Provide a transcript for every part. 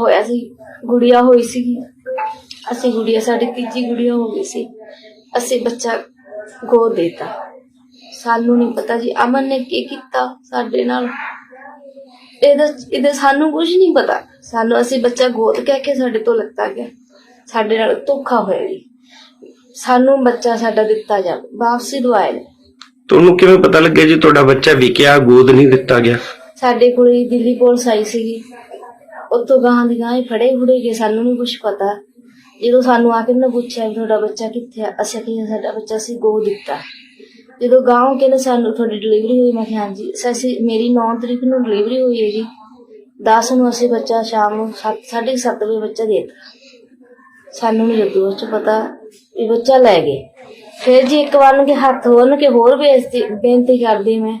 ਹੋਇਆ ਸੀ ਗੁੜੀਆ ਹੋਈ ਸੀਗੀ। ਅਸੀਂ ਗੁੜੀਆ ਸਾਡੀ ਤੀਜੀ ਗੁੜੀਆ ਹੋ ਗਈ ਸੀ। ਅਸੀਂ ਬੱਚਾ ਗੋਦ ਦੇਤਾ। ਸਾਨੂੰ ਨਹੀਂ ਪਤਾ ਜੀ ਅਮਨ ਨੇ ਕੀ ਕੀਤਾ ਸਾਡੇ ਨਾਲ? ਇਹਦਾ ਇਹਦੇ ਸਾਨੂੰ ਕੁਝ ਨਹੀਂ ਪਤਾ। ਸਾਨੂੰ ਅਸੀਂ ਬੱਚਾ ਗੋਦ ਕਹਿ ਕੇ ਸਾਡੇ ਤੋਂ ਲੱਤਾ ਗਿਆ। ਸਾਡੇ ਨਾਲ ਧੋਖਾ ਹੋਇਆ ਜੀ। ਸਾਨੂੰ ਬੱਚਾ ਸਾਡਾ ਦਿੱਤਾ ਜਾਵੇ ਵਾਪਸੀ ਦਵਾਏ ਨੇ। ਤੁਹਾਨੂੰ ਕਿਵੇਂ ਪਤਾ ਲੱਗਿਆ ਜੀ ਤੁਹਾਡਾ ਬੱਚਾ ਵਿਕਿਆ ਗੋਦ ਨਹੀਂ ਦਿੱਤਾ ਗਿਆ? ਸਾਡੇ ਕੋਲ ਹੀ ਦਿੱਲੀ ਪੁਲਿਸ ਆਈ ਸੀਗੀ। ਉੱਥੋਂ ਗਾਂ ਦੀ ਗਾਂ ਹੀ ਫੜੇ ਫੁੜੇ ਗਏ, ਸਾਨੂੰ ਨਹੀਂ ਕੁਝ ਪਤਾ। ਜਦੋਂ ਸਾਨੂੰ ਆ ਕੇ ਨਾ ਪੁੱਛਿਆ ਵੀ ਤੁਹਾਡਾ ਬੱਚਾ ਕਿੱਥੇ ਆ, ਅਸੀਂ ਕਿਹਾ ਸਾਡਾ ਬੱਚਾ ਸੀ ਗੋ ਦਿੱਤਾ ਜਦੋਂ ਗਾਂਵ ਕਹਿੰਦੇ ਸਾਨੂੰ ਤੁਹਾਡੀ ਡਿਲੀਵਰੀ ਹੋਈ, ਮੈਂ ਕਿਹਾ ਹਾਂਜੀ ਅਸੀਂ ਮੇਰੀ 9 ਤਰੀਕ ਨੂੰ ਡਿਲੀਵਰੀ ਹੋਈ ਹੈ ਜੀ। 10 ਨੂੰ ਅਸੀਂ ਬੱਚਾ ਸ਼ਾਮ ਨੂੰ 7 ਸੱਤ ਵਜੇ ਬੱਚਾ ਦੇ ਦਿੱਤਾ। ਸਾਨੂੰ ਨਹੀਂ ਜਦੋਂ ਉਸ ਚ ਪਤਾ ਇਹ ਬੱਚਾ ਲੈ ਗਏ। ਫਿਰ ਜੀ ਇੱਕ ਵਾਰ ਨੂੰ ਕਿ ਹੱਥ ਹੋਣ ਕੇ ਹੋਰ ਬੇਇੱਜ਼ਤੀ, ਬੇਨਤੀ ਕਰਦੀ ਮੈਂ।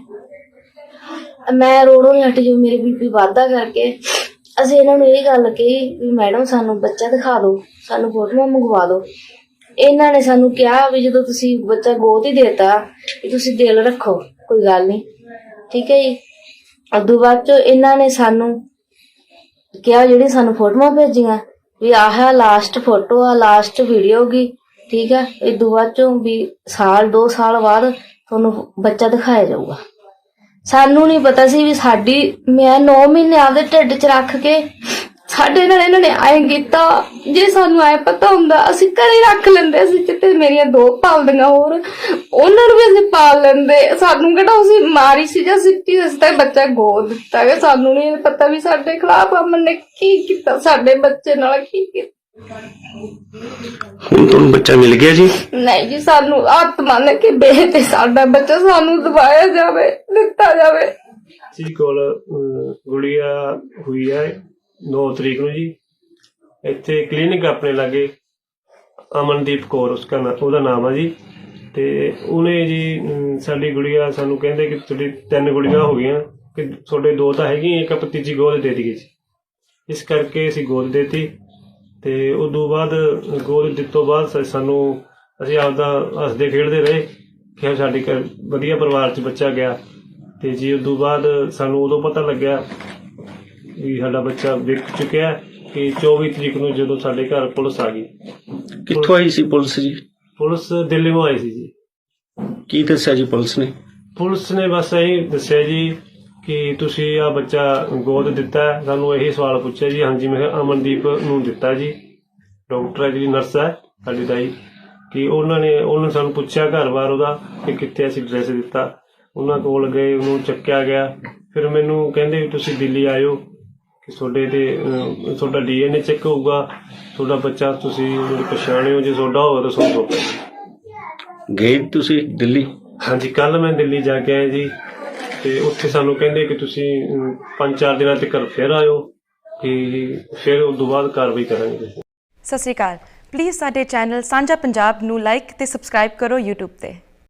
ਮੈਂ ਰੋੜੋਂ ਨਹੀਂ ਹਟੀ ਜੋ ਮੇਰੀ ਬੀਪੀ ਵਾਧਾ ਕਰਕੇ ਅਸੀਂ ਇਹਨਾਂ ਨੂੰ ਇਹ ਗੱਲ ਕਹੀ ਵੀ ਮੈਡਮ ਸਾਨੂੰ ਬੱਚਾ ਦਿਖਾ ਦਿਓ, ਸਾਨੂੰ ਫੋਟੋਆਂ ਮੰਗਵਾ ਦਿਓ। ਇਹਨਾਂ ਨੇ ਸਾਨੂੰ ਕਿਹਾ ਵੀ ਜਦੋਂ ਤੁਸੀਂ ਬੱਚਾ ਗੋਦ ਹੀ ਦੇਤਾ, ਵੀ ਤੁਸੀਂ ਦਿਲ ਰੱਖੋ, ਕੋਈ ਗੱਲ ਨਹੀਂ। ਠੀਕ ਹੈ ਜੀ? ਉਦੋਂ ਬਾਅਦ ਚ ਇਹਨਾਂ ਨੇ ਸਾਨੂੰ ਕਿਹਾ ਜਿਹੜੀ ਸਾਨੂੰ ਫੋਟੋਆਂ ਭੇਜੀਆਂ, ਵੀ ਆਹ ਲਾਸਟ ਫੋਟੋ ਆ ਲਾਸਟ ਵੀਡੀਓ ਗੀ। ਠੀਕ ਹੈ? ਇਦੋਂ ਬਾਅਦ ਚੋਂ ਵੀ ਸਾਲ 2 ਸਾਲ ਬਾਅਦ ਤੁਹਾਨੂੰ ਬੱਚਾ ਦਿਖਾਇਆ ਜਾਊਗਾ। ਸਾਨੂੰ ਨਹੀਂ ਪਤਾ ਸੀ ਵੀ ਸਾਡੀ, ਮੈਂ 9 ਮਹੀਨੇ ਆਪਦੇ ਢਿੱਡ 'ਚ ਰੱਖ ਕੇ ਸਾਡੇ ਨਾਲ ਇਹਨਾਂ ਨੇ ਐਂ ਕੀਤਾ, ਜੇ ਸਾਨੂੰ ਐ ਪਤਾ ਹੁੰਦਾ, ਅਸੀਂ ਘਰੇ ਰੱਖ ਲੈਂਦੇ, ਅਸੀਂ ਜਿੱਤੇ ਮੇਰੀਆਂ ਦੋ ਪਾਲਦੀਆਂ ਹੋਰ, ਉਹਨਾਂ ਨੂੰ ਵੀ ਅਸੀਂ ਪਾਲ ਲੈਂਦੇ। ਸਾਨੂੰ ਕਿਹੜਾ ਅਸੀਂ ਮਾਰੀ ਸੀ ਜਾਂ ਸਿੱਟੀ ਅਸੀਂ ਤਾਂ ਬੱਚਾ ਗੋਦ ਦਿੱਤਾ ਗਿਆ। ਸਾਨੂੰ ਨਹੀਂ ਪਤਾ ਵੀ ਸਾਡੇ ਖਿਲਾਫ ਅਮਨ ਨੇ ਕੀ ਕੀਤਾ, ਸਾਡੇ ਬੱਚੇ ਨਾਲ ਕੀ ਕੀਤਾ। ਹੁਣ ਤੁਹਾਨੂੰ ਬੱਚਾ ਮਿਲ ਗਿਆ ਜੀ? ਨਹੀਂ ਜੀ ਸਾਨੂੰ ਹੱਥ ਮੰਨ ਕੇ ਬੇਹ ਤੇ ਸਾਡਾ ਬੱਚਾ ਸਾਨੂੰ ਦਵਾਇਆ ਜਾਵੇ ਦਿੱਤਾ ਜਾਵੇ। ਜੀ ਕੋਲ ਗੁੜੀਆ ਹੋਈ ਹੈ 9 ਤਰੀਕ ਨੂੰ ਜੀ। ਇੱਥੇ ਕਲੀਨਿਕ ਆਪਣੇ ਲਾਗੇ ਅਮਨਦੀਪ ਕੌਰ ਉਸਕਾ ਉਹਦਾ ਨਾਮ ਆ ਜੀ। ਤੇ ਉਹਨੇ ਜੀ ਅਮ, ਸਾਡੀ ਗੁੜੀਆ ਸਾਨੂੰ ਕਹਿੰਦੇ ਕਿ ਤੁਹਾਡੀ ਤਿੰਨ ਗੁੜੀਆਂ ਹੋ ਗਈਆਂ ਕਿ ਤੁਹਾਡੇ ਦੋ ਤਾਂ ਹੈਗੀਆਂ ਇੱਕ ਆਪਾਂ ਤੀਜੀ ਗੋਦ ਦੇ ਦਈਏ ਜੀ। ਇਸ ਕਰਕੇ ਅਸੀਂ ਗੋਦ ਦੇਤੀ। ਤੇ ਉਦੋਂ ਬਾਅਦ ਗੋਦ ਦਿੱਤੋਂ ਬਾਅਦ ਸ- ਸਾਨੂੰ ਅਸੀਂ ਆਪਦਾ ਹੱਸਦੇ ਖੇਡਦੇ ਰਹੇ। ਕਿ ਸਾਡੇ ਵਧੀਆ ਪਰਿਵਾਰ 'ਚ ਬੱਚਾ ਗਿਆ। ਤੇ ਜੀ ਉਦੋਂ ਬਾਅਦ ਸਾਨੂੰ ਉਦੋਂ ਪਤਾ ਲੱਗਿਆ ਵੀ ਸਾਡਾ ਬੱਚਾ ਵਿਕ ਚੁੱਕਿਆ ਕਿ 24 ਤਰੀਕ ਨੂੰ ਜਦੋਂ ਸਾਡੇ ਘਰ ਪੁਲਿਸ ਆ ਗਈ। ਕਿੱਥੋਂ ਆਈ ਸੀ ਪੁਲਿਸ ਜੀ? ਪੁਲਿਸ ਦਿੱਲੀ ਤੋਂ ਆਈ ਸੀ ਜੀ। ਕੀ ਦੱਸਿਆ ਜੀ ਪੁਲਿਸ ਨੇ? ਪੁਲਿਸ ਨੇ ਬਸ ਇਹੀ ਦੱਸਿਆ ਜੀ ਕਿ ਤੁਸੀਂ ਆ ਬੱਚਾ ਗੋਦ ਦਿੱਤਾ ਹੈ। ਸਾਨੂੰ ਇਹੀ ਸਵਾਲ ਪੁੱਛਿਆ ਜੀ। ਹਾਂਜੀ ਮੈਂ ਕਿਹਾ ਅਮਨਦੀਪ ਨੂੰ ਦਿੱਤਾ ਜੀ। ਡਾਕਟਰ ਹੈ ਜਿਹੜੀ ਨਰਸ ਹੈ ਸਾਡੀ ਦਾਈ ਕਿ ਉਹਨਾਂ ਨੇ ਉਹਨਾਂ ਸਾਨੂੰ ਪੁੱਛਿਆ ਘਰ-ਬਾਰ ਉਹਦਾ ਕਿ ਕਿੱਥੇ ਅਸੀਂ ਐਡਰੈਸ ਦਿੱਤਾ। ਉਹਨਾਂ ਕੋਲ ਗਏ ਉਹਨੂੰ ਚੱਕਿਆ ਗਿਆ। ਫਿਰ ਮੈਨੂੰ ਕਹਿੰਦੇ ਵੀ ਤੁਸੀਂ ਦਿੱਲੀ ਆਇਓ ਕਿ ਤੁਹਾਡੇ ਤੇ ਅਹ, ਤੁਹਾਡਾ ਡੀਐਨਏ ਚੈੱਕ ਹੋਊਗਾ। ਤੁਹਾਡਾ ਬੱਚਾ ਤੁਸੀਂ ਉਹਨੂੰ ਪਛਾਣਿਓ ਜੇ ਤੁਹਾਡਾ ਹੋਵੇ ਤਾਂ ਤੁਹਾਨੂੰ ਸੌਂਪਿਆ। ਗਏ ਤੁਸੀਂ ਦਿੱਲੀ? ਹਾਂਜੀ ਕੱਲ ਮੈਂ ਦਿੱਲੀ ਜਾ ਕੇ ਆਇਆ ਜੀ। ਤੇ ਉੱਥੇ ਸਾਨੂੰ ਕਹਿੰਦੇ ਕਿ ਤੁਸੀਂ ਅਮ, ਪੰਜ ਚਾਰ ਦਿਨਾਂ ਤੱਕ ਫਿਰ ਆਇਓ ਕਿ ਫਿਰ ਉਸ ਤੋਂ ਬਾਅਦ ਕਾਰਵਾਈ ਕਰਾਂਗੇ। ਸਤਿ ਸ਼੍ਰੀ ਅਕਾਲ। ਪਲੀਜ਼ ਸਾਡੇ ਚੈਨਲ ਸਾਂਝਾ ਪੰਜਾਬ ਨੂੰ ਲਾਈਕ ਤੇ ਸਬਸਕ੍ਰਾਈਬ ਕਰੋ YouTube ਤੇ।